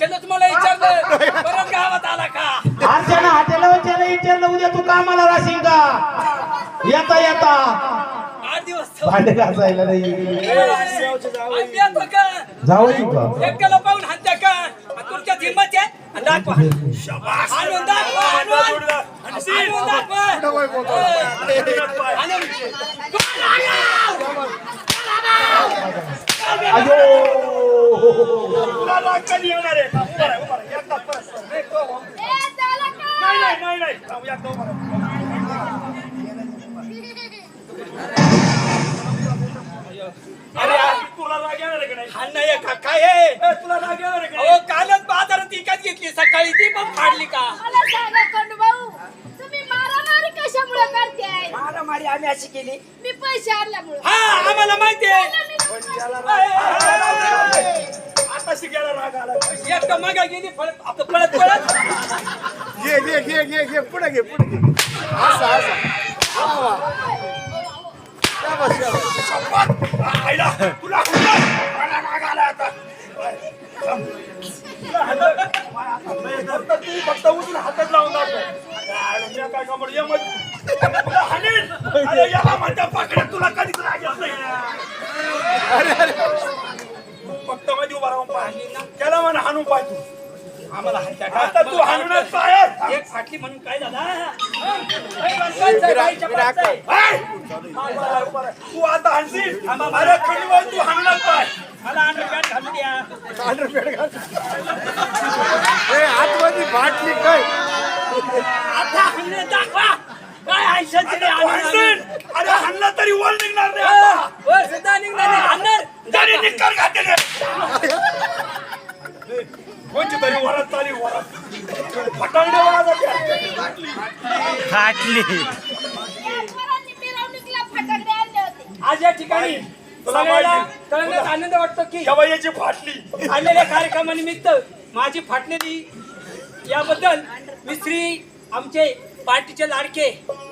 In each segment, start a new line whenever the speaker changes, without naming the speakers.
हॉटेलच मला विचारलं. परत गावात आला का?
अर्चना हॉटेलवरच्याला विचारलं उद्या तू कामाला राहशील का? येता येता.
आठ दिवस
भांडे घासायला नाही.
आणि का?
जाऊ का?
एकट्याला पाहून हत्या का? आणि तुमच्या हिंमत आहे? आणि दाखवा. आणून दाखवा आणून आणून दाखवा. आणून. अहो
नाही?
कालच बाजारात विकत घेतली सकाळी ती पण फाडली का?
मला सांगा खंडूभाऊ तुम्ही मारामारी कशामुळे करताय?
मारामारी आम्ही अशी केली.
मी पैसे आणल्यामुळे.
हा आम्हाला माहिती आहे. एक तर मगा गेली पळत आपलं पळत पळत
घे घे घे घे घे पुढे घे पुढे घे असं असं वा, वा. शाबास, शाबास.
आईला, तुला हुंडा. मला राग आला आता. थांब. तुला हातात- फक्त तू फक्त उचलून हातात लावून दाखव. अरे, मी काय कामड, ये मग. तुला हाणीन. अरे, याला म्हणतात पाकड्या, तुला कधीच राग नाही. तू फक्त मध्ये उभा राहून पाह. त्याला म्हणा हाणून पाय तू.
आम्हाला का
आता तू
एक फाटली म्हणून काय झाला.
हाय! तू आता हाणशील? अरे तू पाय
मला अंडरपॅन्ट घालून द्या.
अंडरपॅड घाल. ए, आतमध्ये फाटली काय?
आता हाणले दाखवा. काय आहे शंतरी
तू हाणशील अरे हाणला तरी वर निघणार नाही आता.
वर सुद्धा निघणार नाही हाणणार
जरी निक्कर घातले नाही. कोणची तरी वरात चाली वरात फटांगडे वाजत
होते
आज या ठिकाणी सगळ्याला आनंद वाटतो की
शवयाची फाटली.
आलेल्या कार्यक्रमानिमित्त माझी फाटलेली याबद्दल मी श्री आमचे पार्टीचे लाडके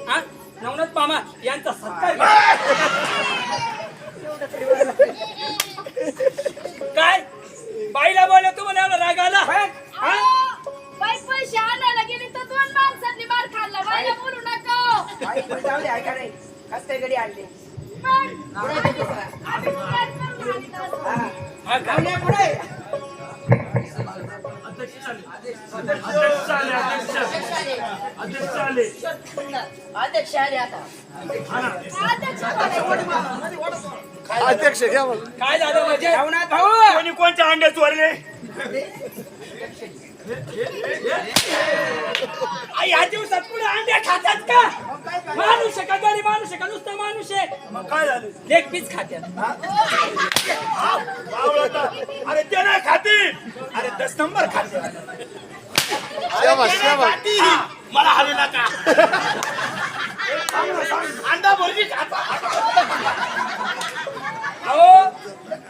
हा नवनाथ मामा यांचा सत्कार. काय? बाईला बोलले तुम्हाला एवढा राग आला हा?
बाई पैसे आणायला गेली तर दोन माणसांनी मार बाईला बोलू नका.
आई पण जाऊ दे ऐका नाही कस काय आणली.
हा?
पुढे. अध्यक्ष आले आता.
अध्यक्ष बोला.
अध्यक्ष घ्या मग
काय झालं म्हणजे?
भाऊ
कोणी कोणच्या अंड्या चोरले
आई ह्या दिवसात पुढे अंडे खातात का? माणूस आहे का गरीब माणूस आहे का नुसतं माणूस आहे?
मग काय झालं?
लेग पीस खात्यात.
अरे ते नाही खाती. अरे दस नंबर खाते.
शाबास शाबास
खाती. मला हलू नका अंडा भरली खाता
अहो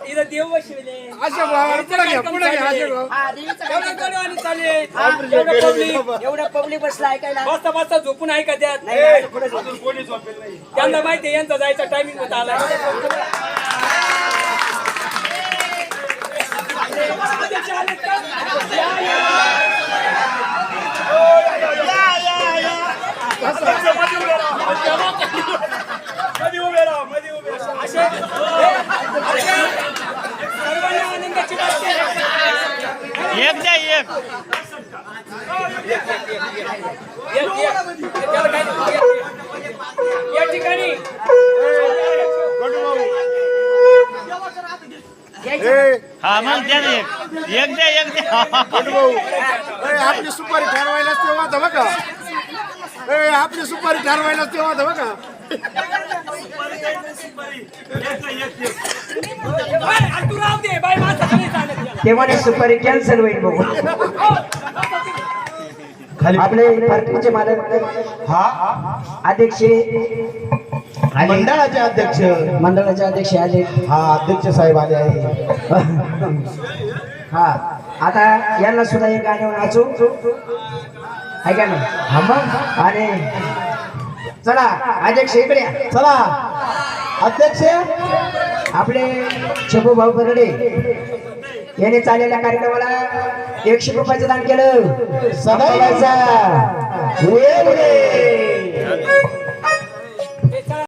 इथं देव बसविले
अशा भावाला पुढे घ्या पुढे घ्या अशा भाऊ
हा देवीचं
एवढं
काय
गडवानी चालले. एवढं public.
एवढं पब्लिक बसला ऐकायला.
बसता बसता झोपून ऐका त्यात
नाही नाही, जाऊ.
त्यांना माहिती आहे यांचा जायचा टायमिंग होता आला.
उभे राहा मध्ये उभे राहा
असे हे, असे सर्वांना आनंदाची बातमी आहे.
एक द्या एक.
या ठिकाणी
हा मग द्या ना एक. एक द्या एक द्या.
भाऊ ए, आपली सुपारी ठरवायलाच तेव्हा होतं बघा. ए आपली सुपारी ठरवायलाच तेव्हा होतं बघा.
तू
म्हणे सुपारी कॅन्सल होईल बघू. आपले पार्टीचे मालक
हा.
अध्यक्ष.
मंडळाचे अध्यक्ष.
मंडळाचे अध्यक्ष आले.
हा अध्यक्ष साहेब आले आहे.
हा. आता यांना सुद्धा एक गाणे नाचू ऐका ना.
हा मग.
आणि चला अध्यक्ष इकडे.
चला. अध्यक्ष
आपले छबू भाऊ बरडे याने चाललेल्या कार्यक्रमाला एकशे रुपयाचं दान केलं. उरे